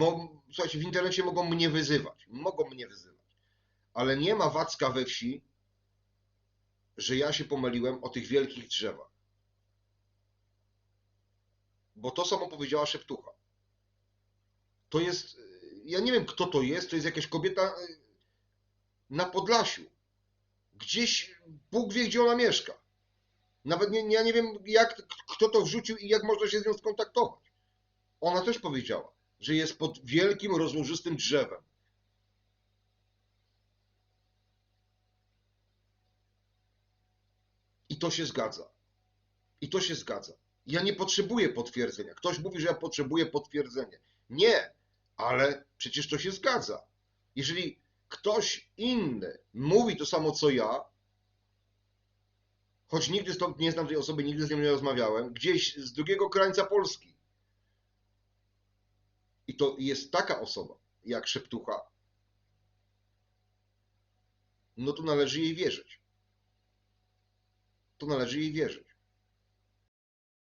Mo- Słuchajcie, w internecie mogą mnie wyzywać. Mogą mnie wyzywać. Ale nie ma Wacka we wsi, że ja się pomyliłem o tych wielkich drzewach. Bo to samo powiedziała Szeptucha. To jest, ja nie wiem kto to jest, to jest jakaś kobieta y, na Podlasiu. Gdzieś, Bóg wie gdzie ona mieszka. Nawet nie, ja nie wiem jak, kto to wrzucił i jak można się z nią skontaktować. Ona też powiedziała, że jest pod wielkim, rozłożystym drzewem. I to się zgadza. I to się zgadza. Ja nie potrzebuję potwierdzenia. Ktoś mówi, że ja potrzebuję potwierdzenia. Nie, ale przecież to się zgadza. Jeżeli ktoś inny mówi to samo co ja, choć nigdy stąd nie znam tej osoby, nigdy z nią nie rozmawiałem, gdzieś z drugiego krańca Polski. To jest taka osoba, jak Szeptucha, no to należy jej wierzyć. To należy jej wierzyć.